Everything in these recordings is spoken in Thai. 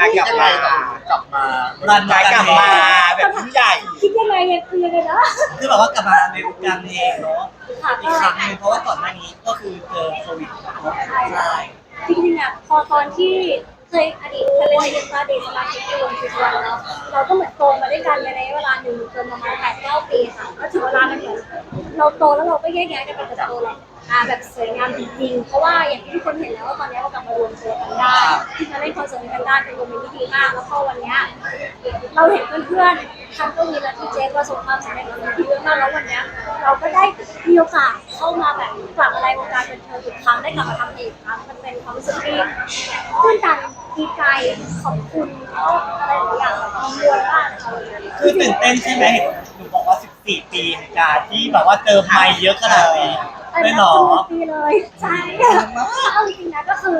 กายกลับยังไงมากลับมารันกายกลับมาแบบยิ่งใหญ่ คิดยังไงเนี่ยคือยังไงนะคือแบบว่ากลับมาในวงการเพลงเนาะค่ะอีกครั้งหนึงเพราะว่าก่อนหน้านี้ก็คือเจอโควิดเนาะใช่จริงๆอะพอตอนที่เคยอดีตเคยเป็นเด็กมาเด็กสมาชิกในวงคือวันเนาะเราก็เหมือนโตมาด้วยกันในระยะเวลาหนึ่งจนประมาณแปดเก้าปีค่ะก็ถึงเวลามันเหมือนเราโตแล้วเราก็แยกย้ายกันไปเติบโตแหละอ่าแบบสวยงามจริงๆเพราะว่าอย่างที่ทุกคนเห็นแล้วว่าตอนนี้เรากลับมา อนเสิร์ตกันได้เป็นโมเมนต์ที่ดีมาก แล้วพอวันเนี้ยเราเห็นเพื่อนๆทั้งก็มีและพี่เจประสบความสำเร็จที่เยอะมากแล้ววันเนี้ยเราก็ได้มีโอกาสเข้ามาแบบกลับมาในวงการบันเทิงอีกครั้งได้กลับมาทำเพลงอีกครั้งมันเป็นความรู้สึกที่ตื้นตันดีใจขอบคุณแล้วอะไรหลายอย่างแบบกังวลมากนะคะวันนี้คือตื่นเต้นใช่ไหมหนูบอกว่า 14 ปีในการที่แบบว่าเจอไมค์เยอะขนาดนี้อันไม่นี้หรอจำนวนปีเลยใช่เอาจริงๆนะก็คือ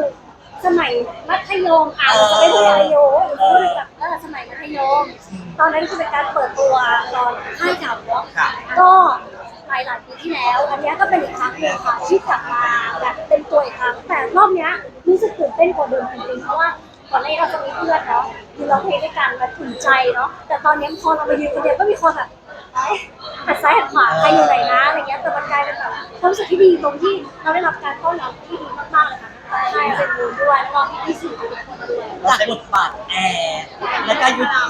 สมัยมัธยมอะจะไม่พูดอายุหรือพูดแบบเออสมัยมัธยม ตอนนั้นคือเป็นการเปิดตัวตอนค่ายเก่าเนาะค่ะก็หลายหลายๆปีที่แล้ว อันเนี้ยก็เป็นอีกครั้งหนึ่งค่ะที่กลับมาแบบเป็นตัวอีกครั้งแต่รอบเนี้ยรู้สึกตื่นเต้นกว่าเดิมจริงๆเพราะว่าก่อนหน้านี้เราจะมีเพื่อนเนาะมีร้องเพลงด้วยกันมาอุ่นใจเนาะแต่ตอนเนี้ยพอเรามายืนคนเดียวก็มีคนแบบเอ้ยหัดซ้ายหัดขวาใครอยู่ไหนนะอะไรเงี้ยแต่มันกลายเป็นแบบความรู้สึกที่ดีตรงที่เราได้รับการต้อนรับที่ดีมากๆเลยค่ะ ใช่เป็นมูลด้วยแล้วก็พี่ๆสื่อทุกคนด้วยจากบทบาทแอร์แล้วก็ยุติ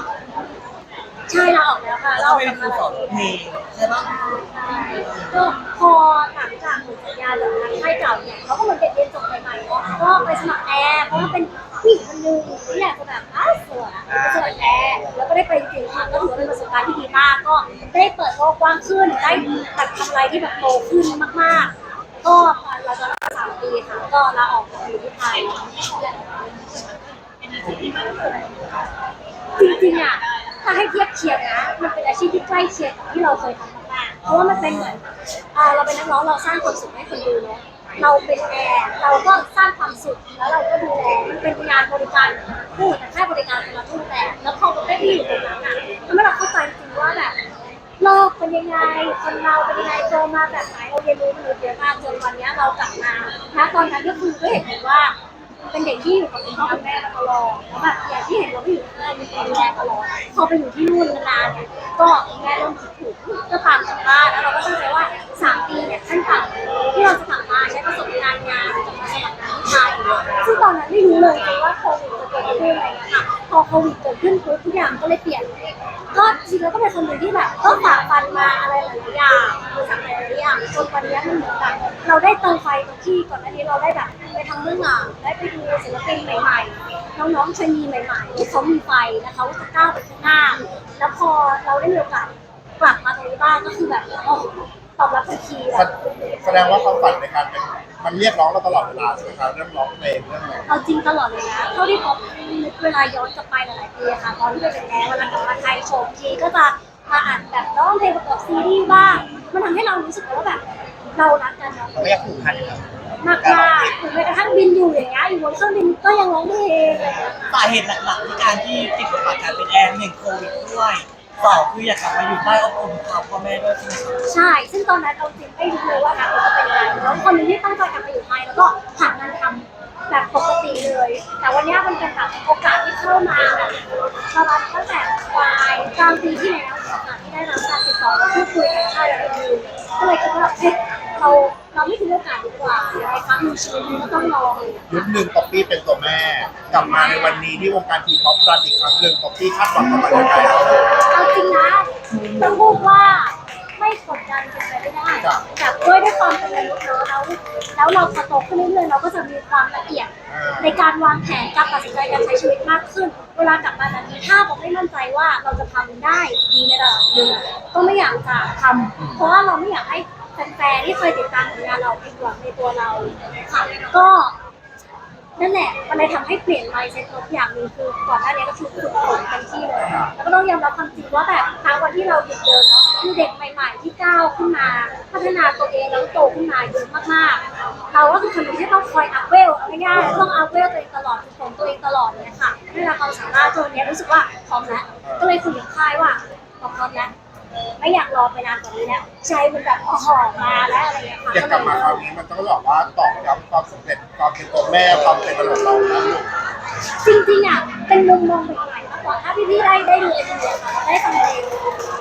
ใช่เราออกแล้วค่ะแล้วเราก็ออกเป็นมาครูสอนเพลงใช่ปะก็พอหลังจากหมดสัญญาจากทางค่ายเก่าเนี่ยเขาก็เหมือนเด็กเรียนจบใหม่ๆเนาะก็ไปสมัครแอร์เพราะว่าเป็นผู้หญิงคนหนึงที่อยากจะแบบอ้าวสวยไปสมัครแอร์แล้วก็ได้ไปจริงๆค่ะก็ถือว่าเป็นประสบการณ์ที่ดีมากก็ได้เปิดโลกกว้างขึ้นได้แบบทำอะไรที่แบบโตขึ้นมากๆ ก็เราจะสามปีค่ะ ก็ลาออกมาอยู่ที่ไทยจริงๆอะถ้าให้เทียบเคียงนะ มันเป็นอาชีพที่ใกล้เคียงกับที่เราเคยทำมากๆเพราะว่ามันเป็นเหมือนเราเป็นนักร้องเราสร้างความสุขให้คนดูเนาะเราเป็นแอร์เราก็สร้างความสุขแล้วเราก็ดูแลมันเป็นงานบริการผู้แต่แค่บริการคนละรูปแบบแล้วพอเราได้ที่อยู่ตรงนั้นอะทำให้เราเข้าแบบโลกเป็น ยังไงคนเราเป็นยังไงโตมาแบบไหนเราเรียนรู้มนุษย์เยอะมากจนวันนี้เรากลับมาณตอนนั้นก็คือก็เห็นเลยว่า เป็นเด็กที่อยู่กับคุณพ่อคุณแม่มาตลอดแล้วแบบอย่างที่เห็นเราไม่อยู่ที่นั่มีคนดูแลตลอดพอไปอยู่ที่นู่นนานๆเนี่ยก็แม่เริ่มคิดถึงก็ตามกลับบ้านแล้วเราก็ตั้งใจว่าสามปีเนี่ยขั้นต่ำที่เราจะกลับมาใช้ประสบการณ์งานกับมาสมัครงานที่ไทยซึ่งตอนนั้นไม่รู้เลยว่าโควิดจะเกิดขึ้นอะไรอย่างเงี้ยค่ะ พอโควิดเกิดขึ้นปุ๊บทุกอย่างก็เลยเปลี่ยน ก็จริงๆแล้วก็เป็นคนหนึ่งที่แบบก็ฝ่าฟันมาอะไรหลายๆอย่างมาจากหลายๆอย่างจนวันนี้มันเหมือนแบบเราได้เติมไฟตรงที่ก่อนหน้านี้เราได้แบบไปทำเรื่องหลังได้ไปดูศิลปินใหม่ๆ น้องๆชนีใหม่ๆที่เขามีไฟและเขาจะก้าวไปข้างหน้า แล้วพอเราได้มีโอกาสกลับมาตรงนี้บ้างก็คือแบบโอ้ตอบรับทันทีแบบแสดงว่าความฝันในการเป็น มันเรียกร้องเราตลอดเวลาใช่ไหมครับเรื่องร้องเพลงเรื่องอะไรเอาจริงตลอดเลยนะเท่าที่พบเวลาย้อนกลับไปหลายๆปีอะค่ะตอนที่เป็นแอร์เวลากลับมาไทยโชว์ทีก็จะมาอ่านแบบร้องเพลงประกอบซีรีส์บ้าง มันทำให้เรารู้สึกว่าแบบเรารักกันเนาะเราก็อยากผูกพันกับมากมากๆถึงแม้กระทั่งบินอยู่อย่างเงี้ยอยู่บนเครื่องบินก็ยังร้องเพลงอะไรอย่างเงี้ย สาเหตุหลักๆที่การที่ติดบทบาทการเป็นแอร์หนึ่งโควิดด้วย สองคืออยากกลับมาอยู่ใต้อ้อมอกของพ่อแม่ด้วยใช่ไหมครับใช่ ซึ่งตอนนั้นเอาจริงไม่รู้เลยว่าอนาคตจะเป็นยังไงแล้วคนหนึงที่ตั้งใจกลับมาอยู่ไทยแล้วก็หางานทำแบบปกติเลย แต่วันเนี้ยมันเป็นแบบโอกาสที่เข้ามาแบบประมาณตั้งแต่ปลายกลางปีที่แล้วค่ะที่ได้รับการติดต่อและพูดคุยกับค่ายแล้วดูก็เลยคิดว่าเอ๊ะเราเราไม่ถือโอกาสดีกว่าในครั้งหนึ่งชีวิตนี้ก็ต้องลอง ยุคหนึ่งป๊อปปี้เป็นตัวแม่ กลับมาในวันนี้ที่วงการทีป๊อปรันอีกครั้งหนึ่งป๊อปปี้คาดหวังกับมันยังไงครับเอาจริงนะต้องพูดว่าไม่กดดันจนไปไม่ได้จ้ะแบบด้วยด้วยความเป็นมนุษย์เนอะแล้วแล้วเราพอโตขึ้นเรื่อยๆเราก็จะมีความละเอียด ในการวางแผนการตัดสินใจการใช้ชีวิตมากขึ้น เวลากลับมาแบบนี้ถ้าผมไม่มั่นใจว่าเราจะทำได้ดีในระดับหนึ่งก็ไม่อยากจะทำเพราะว่าเราไม่อยากให้แฟนๆที่เคยติดตามผลงานเราผิดหวังในตัวเราค่ะก็ นั่นแหละมันเลยทำให้เปลี่ยน mindset ทุกอย่างหนึงคือก่อนหน้านี้ก็คือฝึกฝนเต็มที่เลยแล้วก็ต้องยอมรับความจริงว่าแบบทางวันที่เราหยุดเดินเนาะคือเด็กใหม่ ๆ ที่ก้าวขึ้นมาพัฒนาตัวเองแล้วโตขึ้นมาเยอะมากๆ เราก็คือคนหนึ่งที่ต้องคอยอัพเวลเอาง่ายๆต้องอัพเวลตัวเองตลอดฝึกฝนตัวเองตลอดเนี่ยค่ะได้รับความสามารถจนวันนี้รู้สึกว่าพร้อมแล้วก็เลยคุยกับค่ายว่าพร้อมแล้ว ไม่อยากรอไปนานกว่านี้แล้วใจมันแบบอ๋อมาแล้วอะไรอย่างเงี้ยค่ะอยากกลับมาคราวนี้มันต้องบอกว่าตอกย้ำความสำเร็จความเป็นตัวแม่ความเป็นระบบเรานะจริงๆอะเป็นมุมมองใหม่ๆมากกว่าถ้าพี่ๆได้ได้ดูเอ็มวีค่ะได้ฟังเพลง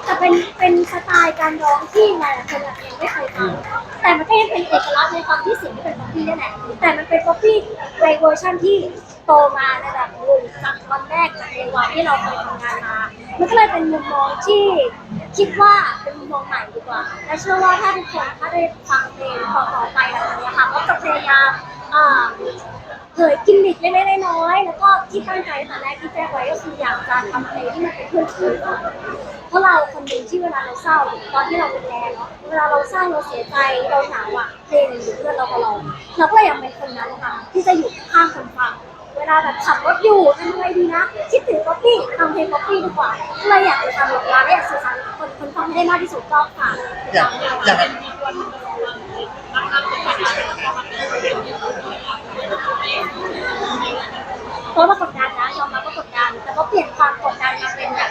จะเป็นเป็นสไตล์การร้องที่หลายๆคนอาจจะยังไม่เคยฟังแต่มันก็ยังเป็นเอกลักษณ์ในความที่เสียงที่เป็นป๊อปปี้นี่แหละแต่มันเป็นป๊อปปี้ในเวอร์ชันที่โตมาในแบบรุ่นจากวันแรกจากในวันที่เราเคยทำงานมา มันก็เลยเป็นมุมมองที่ คิดว่าเป็นมุมมองใหม่ดีกว่าและเชื่อว่าถ้าทุกคนถ้าได้ฟังเพลงต่อๆไปแบบนี้ค่ะก็จะพยายามอ่าเผยกิมมิคเล็กๆน้อยๆแล้วก็ที่ตั้งใจตอนแรกที่แจ้งไว้ก็คืออยากจะทำเพลงที่มันเป็นเพื่อนคุยกันเพราะเราคนหนึ่งที่เวลาเราเศร้าตอนที่เราเป็นแรงเนาะเวลาเราเศร้าเราเสียใจเราหงาวอะเพลงอยู่เพื่อนเราตลอดเราก็เลยอยากเป็นคนนั้นค่ะที่จะอยู่ข้างคนฟัง ลาแบบขับรถอยู่ทำอะไรดีนะ คิดถึงป๊อปปี้ทำเพลงป๊อปปี้ดีกว่าก็เลยอยากจะทำออกมาและอยากสื่อสารกับคนคนฟังให้ได้มากที่สุดก็ค่ะ อย่างอย่างเพราะว่ากดดันนะยอมรับว่ากดดันแต่ก็เปลี่ยนความกดดันมาเป็นแบบ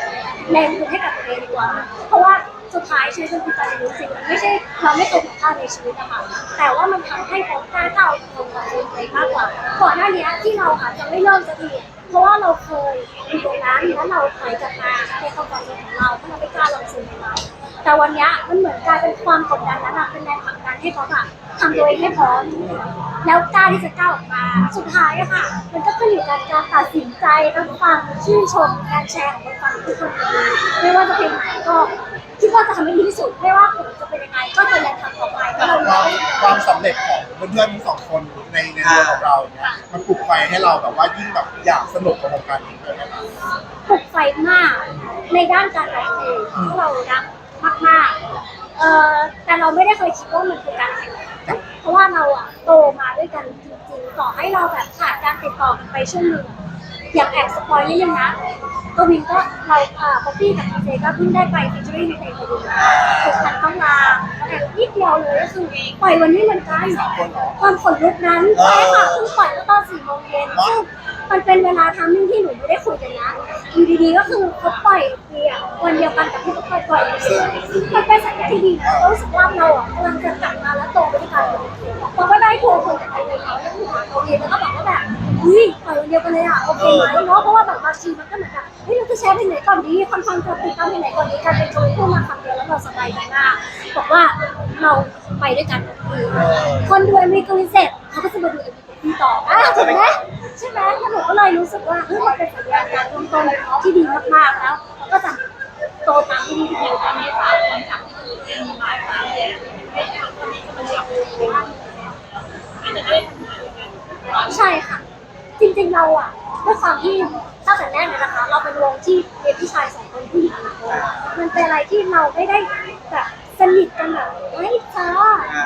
แรงดึงให้กับตัวเองดีกว่า เพราะว่า สุดท้ายชีวิตมันคือการเรียนรู้จริงมันไม่ใช่เราไม่เคยผิดพลาในชีวิตอะคะแต่ว่ามันทำให้เรากล้าก้าวตรงกับตัวเองมากกว่า ก่อนหน้านี้ที่เราอาจจะไม่เริ่มสักทีเพราะว่าเราเคยอยู่ตรงนั้นแล้วเราถอยกลับมาในความฝันของเราเพราะเราไม่กล้าลองสิ่งใหม่ๆแต่วันนี้มันเหมือนกลายเป็นความกดดันนั้นอะเป็นแรงผลักดันให้เขาอะทำตัวเองให้พร้อมแล้วกล้าที่จะก้าวออกมา สุดท้ายอะค่ะ มันก็ขึ้นอยู่กับการตัดสินใจรับฟังชื่นชมการแชร์ของคนฟังทุกคนไม่ว่าจะเป็นไหนก็ คิดว่าจะทำให้ดีที่สุดไม่ว่าผลจะเป็นยังไงก็จะยังทำต่อไปเพราะเราความความสำเร็จของเพื่อนๆทั้งสองคนในในตัวของเราเนี่ยมันปลุกไฟให้เราแบบว่ายิ่งแบบอยากสนุกกับวงการนี้เลยนะครับ ปลุกไฟมากในด้านการร้องเพลงที่เรารักมากๆเอ่อแต่เราไม่ได้เคยคิดว่ามันคือการแข่งขันเพราะว่าเราอะโตมาด้วยกันจริงๆต่อให้เราแบบขาดการติดต่อกันไปช่วงหนึ่งอ ย่างแอบสปอยนิดนึงนะกวินก็เราอ่าป๊อปปี้กับทีเจก็เพิ่งได้ไปฟีเจอริ่งในเพลงกวินถูกพันต้องลาแต่นิดเดียวเลยก็คือปล่อยวันนี้เหมือนกันความขนลุกนั้นใช่ค่ะเพิ่งปล่อยเมื่อตอนสี่โมงเย็นซึ่งมันเป็นเวลาทำมิ่งที่หนูไม่ได้คุยกันนะอยู่ดีๆก็คือเขาปล่อยเดียววันเดียวกันกับที่เขาปล่อยปล่อยมันเป็นสัญญาณที่ดีเรารู้สึกว่าเราอะกำลังจะกลับมาแล้วโตไปด้วยกันพอก็ได้โทรคุยกับเขาเลยเขาแล้วคุยกับเขาเองแล้วก็บอกว่าแบบเฮ้ยปล่อยวัน เดียวกันเลยอะโอเคไหมเนาะเพราะว่าแบบบางทีมันก็เหมือนกับเฮ้ยเราจะแชร์ไปไหนก่อนดีคนฟังจะติดตามไปไหนก่อนดีการเป็นคนพูดมาคำเดียวแล้วเราสบายใจมากบอกว่าเราไปด้วยกันคนดูเอ็มวีกวินเสร็จเขาก็จะมาดูเอ็มวีต่ออะถูกไหมใช่ไหมแล้วหนูก็เลยรู้สึกว่าเฮ้ยมันเป็นสัญญาณการเริ่มต้นที่ดีมากๆแล้วก็จะโตตามที่ดีที่ดีตอนนี้ค่ะใช่ค่ะจ ริงๆเราอะด้วยความที่ตั้งแต่แรกเลยนะคะ เราเป็นวงที่เป็นพี่ชายสองคนผู้หญิงหนึ่งคนมันเป็นอะไรที่เราไม่ได้แบบสนิทกันแบบเฮ้ยจ้า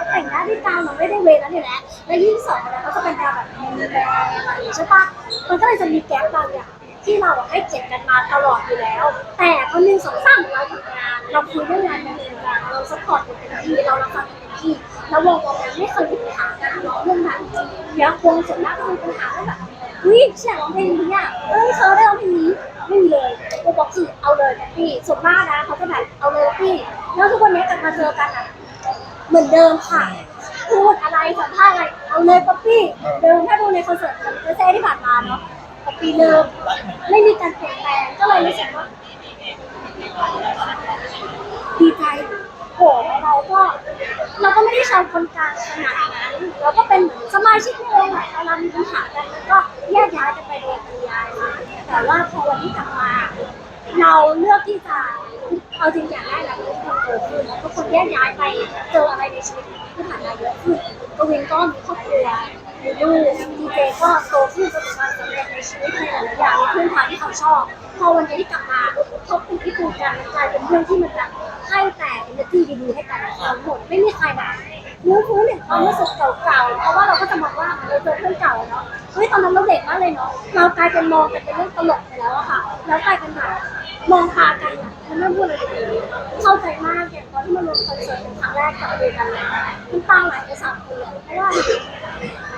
แต่งหน้าด้วยกันเราไม่ได้เวรนั้นอยู่แล้วและยิ่งสองเนี่ยก็จะเป็นการแบบมีแบรนด์อะไรใช่ปะมันก็เลยจะมีแก๊ปบางอย่างที่เราอะให้เกียรติกันมาตลอดอยู่แล้ว แต่พอหนึ่งสองสามเราทำงานเราคุยเรื่องงานกันเองเราสปอร์ตกันเต็มที่เรารับฟังกันเต็มที่แล้ววงเราเนี่ยไม่เคยมีปัญหากันทะเลาะเรื่องนั้นจริงๆแล้ววงส่วนมากก็มีปัญหาเรื่องแบบ เฮ้ยฉันร้องเพลงนี้อะเอ้ยเธอได้ร้องเพลงนี้ไม่มีเลยโอบอกคือเอาเลยนะพี่ส่วนมากนะเขาจะแบบเอาเลยพี่แล้วทุกวันนี้กลับมาเจอกันอะเหมือนเดิมค่ะ พูดอะไรสัมภาษณ์อะไรเอาเลยป๊อปปี้เดิมถ้าดูในคอนเสิร์ตของเจเซ่ที่ผ่านมาเนาะป๊อปปี้เดิมไม่มีการเปลี่ยนแปลงก็เลยรู้สึกว่าดีใจโหเราก็ เราก็ไม่ได้ชาวคนกลางขนาดนั้นเราก็เป็นเหมือนสมาชิกในวงแหละเวลามีปัญหากันมันก็ แยกย้ายกันไปโดยปริยายค่ะแต่ว่าพอวันที่กลับมา เราเลือกที่จะเอาจริงอย่างแรกนะทุกคนโตขึ้นแล้วทุกคนแยกย้ายไปเจออะไรในชีวิตที่ผ่านมาเยอะขึ้นกวินก็มีครอบครัวมีลูกดีเจก็โตขึ้นประสบความสำเร็จในชีวิตในหลายๆอย่างมีพื้นฐานที่เขาชอบ พอวันนี้ที่กลับมาเขาเป็นที่คุยกันกลายเป็นเรื่องที่มันแบบให้แต่ energy ดีๆให้กันทั้งหมดไม่มีใครแบบรู้ฟื้นถึงความรู้สึกเก่าๆเพราะว่าเราก็จะมองว่าเราเจอเพื่อนเก่าเนาะ เฮ้ยตอนนั้นเราเด็กมากเลยเนาะเรากลายเป็นมองกันเป็นเรื่องตลกไปแล้วอะค่ะ แล้วกลายเป็นแบบมองตากันอะมันไม่พูดอะไรเลยเข้าใจมากอย่างตอนที่มาลงคอนเสิร์ตเป็นครั้งแรกกับเดีกันเลยน้ำตาไหลไปสามคนเลยเพราะว่า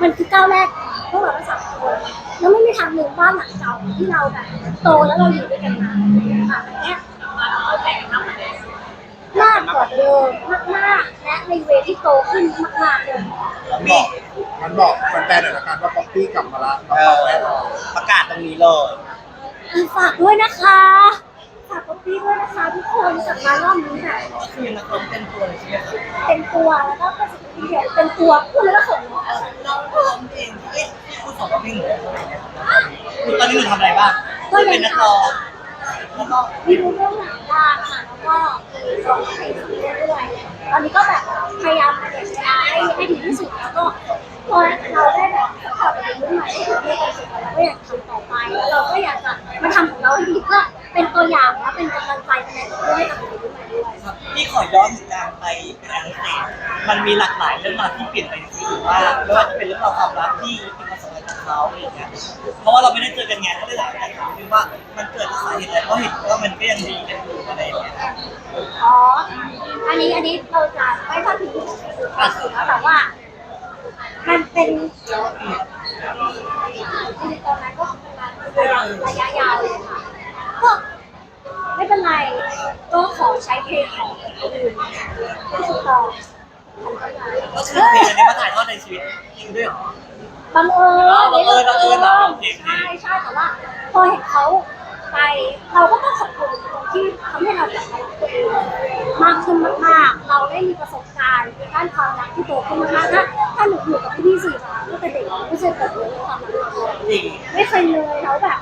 มันคือก้าวแรกพวกเราทั้งสามคนแล้วไม่มีทางลืมบ้านหลังเก่าที่เราแบบโตแล้วเราอยู่ด้วยกันมาค่ะอันเนี้ยมากกว่าเดิมมากๆและในเวที่โตขึ้นมากๆเลย มันบอกมันบอกแฟนๆหน่อยละกันว่าป๊อปปี้กลับมาละเอเราอแน่นอนประกาศตรงนี้เลยฝากด้วยนะคะ ฝากป๊อปปี้ด้วยนะคะทุกคนกลับมารอบนี้แบบก็คือนักร้องเต็มตัวเลยใช่ไหมครับเป็นตัวแล้วก็เป็นสิ่งที่เดียวเป็นตัวพูดแล้วก็เขินเนอะเออเราร้องเพลงเอ๊ะที่คุณสอนร้องเพลงหนูคือตอนนี้หนูทำอะไรบ้างเป็นนักร้องแล้วก็มีดูเรื่องหนังบ้างค่ะแล้วก็มีร้องเพลงเรื่อยๆตอนนี้ก็แบบพยายามเก็บเวลาให้ให้ดีที่สุดแล้วก็พอ เราได้แบบขอเป็นรุ่นใหม่ที่มีความสุขเราก็อยากทำต่อไปแล้วเราก็อยากจะมาทำของเราให้ดีเพื่อเป็นตัวอย่างและเป็นกำลังใจในการให้กับคนรุ่นใหม่ด้วยพี่ขอย้อนถึงการไปเป็นอังกฤษมันมีหลากหลายเรื่องราวที่เปลี่ยนไปในชีวิตหรือว่าไม่ว่าจะเป็นเรื่องราวความรักที่เป็นความสัมพันธ์ของเขาอะไรอย่างเงี้ยเพราะว่าเราไม่ได้เจอกันไงก็เลยอยากจะถามพี่ว่ามันเกิดจากสาเหตุอะไรเพราะเห็นว่ามันก็ยังดีกันอยู่อะไรอย่างเงี้ยอ๋อ อันนี้อันนี้เราจะไม่พอถึงความสุขแล้วแต่ว่า มันเป็นในตอนนั้นก็ระยะระยะยาวเลยค่ะก็ไม่เป็นไร ก็ขอใช้เพลงของคนอื่นเป็นสุดต่อก็คือเพลงอันนี้มาถ่ายทอดในชีวิตจริงด้วยเหรอบังเอิญบังเอิญบังเอิญเหรอโอเคโอเคใช่ใช่แต่ว่าพอเห็นเขา ไป เราก็ต้องขอบคุณตรงที่ทำให้เรากลับมารักตัวเองมากขึ้นมากๆ เราได้มีประสบการณ์ในด้านความรักที่โตขึ้นมากๆถ้าถ้าหนูอยู่กับพี่ๆสี่มาตั้งแต่เด็กไม่เคยเกิดเรื่องความรักเลยไม่เคยเลยแล้วแบบ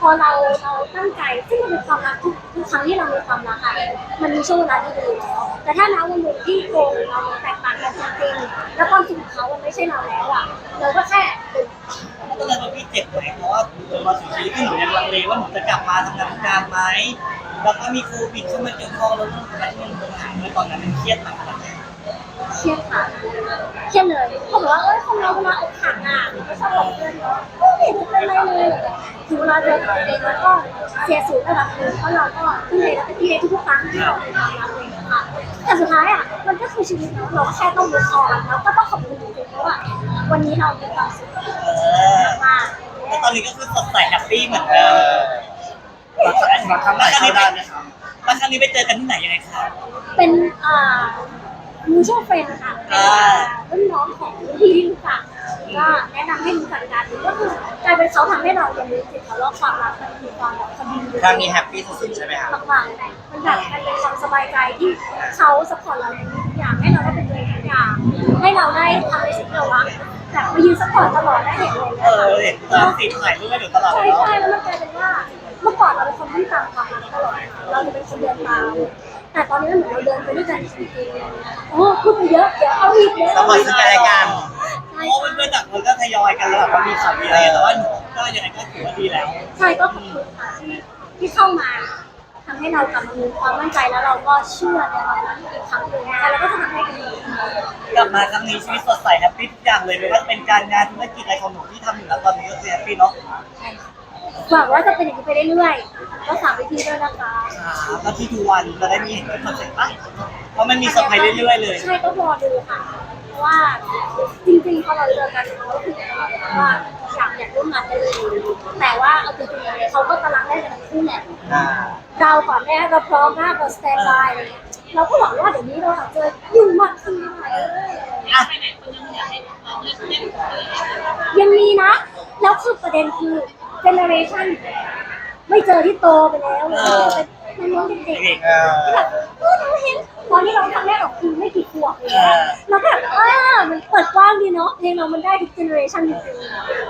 พอเราเราตั้งใจซึ่งมันเป็นความรักทุกทุกครั้งที่เรามีความรักอะมันมีช่วงเวลาที่ดีแล้วแต่ถ้าเราวันหนึ่งที่โกงเราแตกต่างกันจริงๆแล้วความจริงของเขามันไม่ใช่เราแล้วอะเราก็แค่ ตอนนั้นเราพี่เจ็บไหมเพราะว่ามาถึงชีวิตที่หนูยังลังเลว่าหนูจะกลับมาทำงานทำการไหมแล้วก็มีโควิดเข้ามาเกี่ยวข้องแล้วเรื่องการที่มันปัญหาด้วยตอนนั้นมันเครียดหนักขนาดไหน เครียดค่ะ เครียดเลยเขาบอกว่าเอ้ยคนเราเวลาอกหักอะมันก็ชอบบอกเพื่อนว่าไม่เห็นจะเป็นไรเลยถึงเวลาเจอตัวเองแล้วก็เสียสูญระดับหนึ่งเพราะเราก็ทุ่มเทและเป็นที่ทุกๆครั้งที่เราทำงานเลยค่ะแต่สุดท้ายอะมันก็คือชีวิตเนาะเราก็แค่ต้องมุคอนแล้วก็ต้องขอบคุณจริงๆเพราะว่าวันนี้เรามีความสุขเออมากแล้วตอนนี้ก็คือสดใสแฮปปี้เหมือนเดิมเราจะเราทำได้เข้าได้ไหมครับแล้วครั้งนี้ไปเจอกันที่ไหนยังไงครับเป็นอ่า มูชั่วเฟรนค่ะอ่ารุ่นน้องของรุ่นพี่ที่รู้จักก็แนะนำให้รู้จักกันก็คือกลายเป็นเขาทำให้เราเรียนรู้ถึงเขาว่าความรักมันมีความแบบพอดีครั้งนี้แฮปปี้สุดๆใช่ไหมครับมากๆเลยมันแบบมันเป็นความสบายใจที่เขาสปอร์ตเราในทุกอย่างให้เราได้เป็นตัวเองทุกอย่างให้เราได้ทำในสิ่งที่เรารักแบบมายืนสปอร์ตตลอดได้เห็นเลยเออเห็นตอนสีถ่ายรูปให้หนูตลอดใช่เลยเนาะใช่แล้วมันกลายเป็นว่าเมื่อก่อนเราเป็นคนที่ตามความรักตลอดเราจะเป็นคนเดินตาม แต่ตอนนี้เหมือนเราเดินไปด้วยกันจริงๆโอ้พูดไปเยอะเดี๋ยวเอาอีกเยอะสปอร์ตซึ่งกันและกันเพราะว่าเพื่อนๆต่างคนก็ทยอยกันแล้วแบบว่ามีข่าวมีอะไรแต่ว่าหนูก็ยังไงก็ถือว่าดีแล้ว ใช่ก็ขอบคุณค่ะที่ที่เข้ามาทำให้เรากลับมามีความมั่นใจแล้วเราก็เชื่อในความรักอีกครั้งหนึ่งนะคะแล้วก็จะทำให้กันดีกลับมาครั้งนี้ชีวิตสดใสแฮปปี้ทุกอย่างเลยไม่ว่าจะเป็นการงานธุรกิจอะไรของหนูที่ทำอยู่แล้วตอนนี้ก็คือแฮปปี้เนาะ หวังว่าจะเป็นอย่างนี้ไปเรื่อยๆก็ฝากพี่ๆด้วยนะคะ ครับแล้วที่ทุกวันเราได้มีเห็นคอนเซ็ปต์ปะเพราะมันมีเซอร์ไพรส์เรื่อยๆเลย ใช่ก็รอดูค่ะ เพราะว่าจริงๆพอเราเจอกันเขาคือว่าอยากอยากร่วมงานกันเลยแต่ว่าเอาจริงๆเขาก็กำลังได้กันทั้งคู่แหละอ่า เราก่อนแรกเราพร้อมมากเราสแตนบายอะไรเงี้ยเราก็หวังว่าเดี๋ยวนี้เราอาจจะยุ่งมากขึ้นหน่อยเอออะยังมีนะ แล้วคือประเด็นคือ เจเนอเรชันไม่เจอที่โตไปแล้วเลยเป็นน้องๆเด็กเด็กเออๆแบบเออเราเห็นตอนที่เราครั้งแรกออกคือไม่กี่ขวบเลยเออเราก็แบบอ่ามันเปิดกว้างดีเนาะเพลงเรามันได้ทุกเจเนอเรชันจริง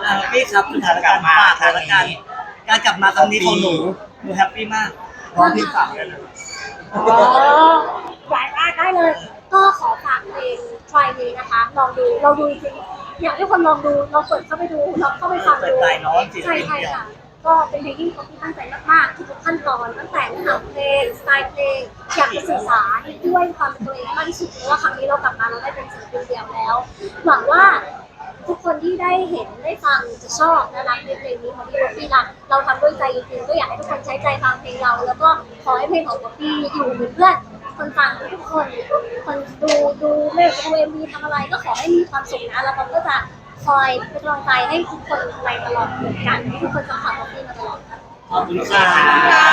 อะพี่ครับสถานการณ์ฝากสถานการณ์การกลับมาครั้งนี้ของหนูหนูแฮปปี้มากพร้อมที่สั่งเลยนะๆอ๋อหลายมากได้เลย ก็ขอฝากเพลง try me นะคะลองดูลองดูจริงๆ อยากให้คนลองดูลองเปิดเข้าไปดูลองเข้าไปฟังเปิดูดใจเนาะจริงๆ ใช่ใช่ค่ะ ก็เป็นเพลงที่เขาตั้งใจมากๆทุกขั้นตอนตั้งแต่เนื้อหาเพลงสไตล์เพลงอยากจะสื่อสารด้วยความเป็นตัวเองมากที่สุดเพราะว่าครั้งนี้เรากลับมาเราได้เป็นศิลปินเดียวแล้ว หวังว่าทุกคนที่ได้เห็นได้ฟังจะชอบและรักในเพลงนี้ของพี่บ๊อบบี้ละเราทำด้วยใจจริงๆก็อยากให้ทุกคนใช้ใจฟังเพลงเรา แล้วก็ขอให้เพลงของบ๊อบบี้อยู่เป็นเพื่อน คนฟังทุกคนคนดูดูไม่ว่าจะดูเอ็มวีทำอะไรก็ขอให้มีความสุขนะแล้วเราก็จะคอยเป็นกำลังใจให้ทุกคนไปตลอดเหมือนกันให้ทุกคนจะขับบ๊อบบี้มาตลอดขอบคุณค่ะ